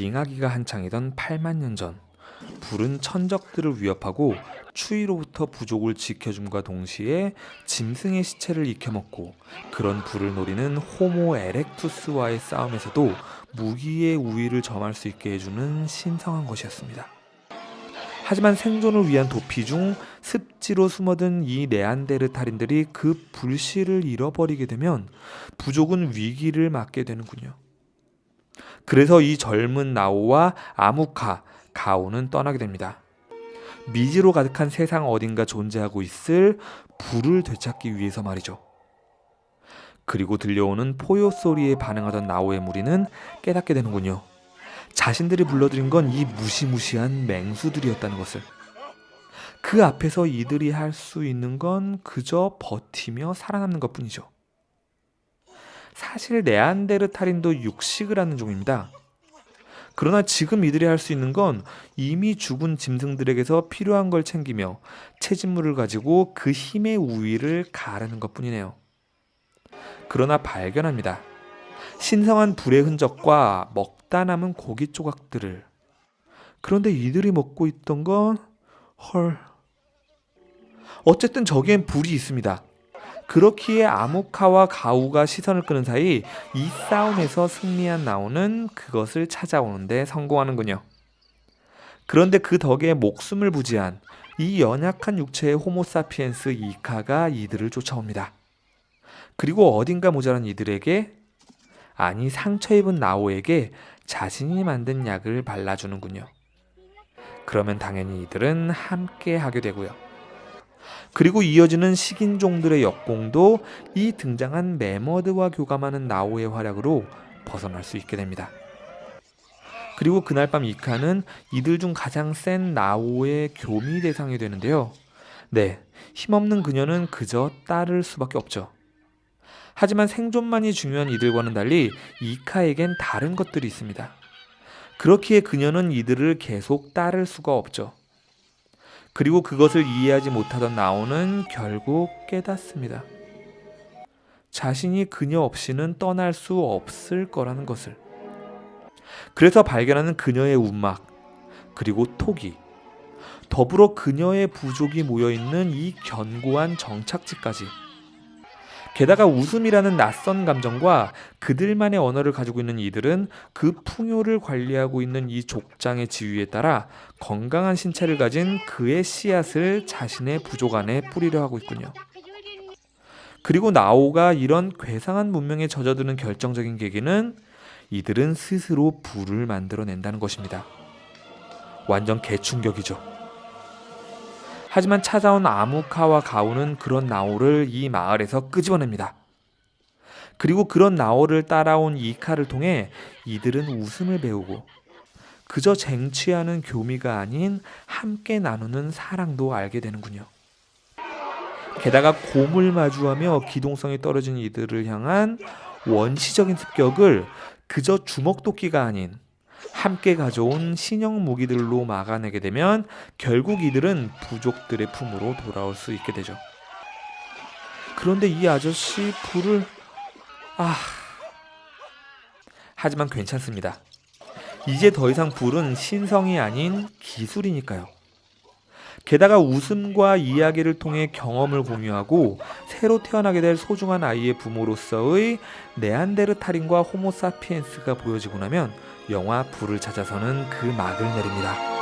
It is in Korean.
빙하기가 한창이던 8만 년 전, 불은 천적들을 위협하고 추위로부터 부족을 지켜줌과 동시에 짐승의 시체를 익혀먹고 그런 불을 노리는 호모 에렉투스와의 싸움에서도 무기의 우위를 점할 수 있게 해주는 신성한 것이었습니다. 하지만 생존을 위한 도피 중 습지로 숨어든 이 네안데르탈인들이 그 불씨를 잃어버리게 되면 부족은 위기를 맞게 되는군요. 그래서 이 젊은 나오와 아무카, 가오는 떠나게 됩니다. 미지로 가득한 세상 어딘가 존재하고 있을 불을 되찾기 위해서 말이죠. 그리고 들려오는 포효 소리에 반응하던 나오의 무리는 깨닫게 되는군요. 자신들이 불러들인 건 이 무시무시한 맹수들이었다는 것을. 그 앞에서 이들이 할 수 있는 건 그저 버티며 살아남는 것 뿐이죠. 사실 네안데르탈인도 육식을 하는 종입니다. 그러나 지금 이들이 할 수 있는 건 이미 죽은 짐승들에게서 필요한 걸 챙기며 채집물을 가지고 그 힘의 우위를 가르는 것 뿐이네요. 그러나 발견합니다. 신성한 불의 흔적과 먹다 남은 고기 조각들을. 그런데 이들이 먹고 있던 건 헐. 어쨌든 저기엔 불이 있습니다. 그렇기에 아모카와 가우가 시선을 끄는 사이 이 싸움에서 승리한 나오는 그것을 찾아오는데 성공하는군요. 그런데 그 덕에 목숨을 부지한 이 연약한 육체의 호모사피엔스 이카가 이들을 쫓아옵니다. 그리고 어딘가 모자란 이들에게 아니 상처 입은 나오에게 자신이 만든 약을 발라주는군요. 그러면 당연히 이들은 함께 하게 되고요. 그리고 이어지는 식인종들의 역공도 이 등장한 메머드와 교감하는 나오의 활약으로 벗어날 수 있게 됩니다. 그리고 그날 밤 이카는 이들 중 가장 센 나오의 교미 대상이 되는데요. 네, 힘없는 그녀는 그저 따를 수밖에 없죠. 하지만 생존만이 중요한 이들과는 달리 이카에겐 다른 것들이 있습니다. 그렇기에 그녀는 이들을 계속 따를 수가 없죠. 그리고 그것을 이해하지 못하던 나오는 결국 깨닫습니다. 자신이 그녀 없이는 떠날 수 없을 거라는 것을. 그래서 발견하는 그녀의 움막, 그리고 토기, 더불어 그녀의 부족이 모여 있는 이 견고한 정착지까지. 게다가 웃음이라는 낯선 감정과 그들만의 언어를 가지고 있는 이들은 그 풍요를 관리하고 있는 이 족장의 지위에 따라 건강한 신체를 가진 그의 씨앗을 자신의 부족 안에 뿌리려 하고 있군요. 그리고 나오가 이런 괴상한 문명에 젖어드는 결정적인 계기는 이들은 스스로 불을 만들어낸다는 것입니다. 완전 개충격이죠. 하지만 찾아온 아무카와 가오는 그런 나오를 이 마을에서 끄집어냅니다. 그리고 그런 나오를 따라온 이카를 통해 이들은 웃음을 배우고 그저 쟁취하는 교미가 아닌 함께 나누는 사랑도 알게 되는군요. 게다가 곰을 마주하며 기동성이 떨어진 이들을 향한 원시적인 습격을 그저 주먹도끼가 아닌 함께 가져온 신형 무기들로 막아내게 되면 결국 이들은 부족들의 품으로 돌아올 수 있게 되죠. 그런데 이 아저씨 불을 아 하지만 괜찮습니다. 이제 더 이상 불은 신성이 아닌 기술이니까요. 게다가 웃음과 이야기를 통해 경험을 공유하고 새로 태어나게 될 소중한 아이의 부모로서의 네안데르탈인과 호모사피엔스가 보여지고 나면 영화 불을 찾아서는 그 막을 내립니다.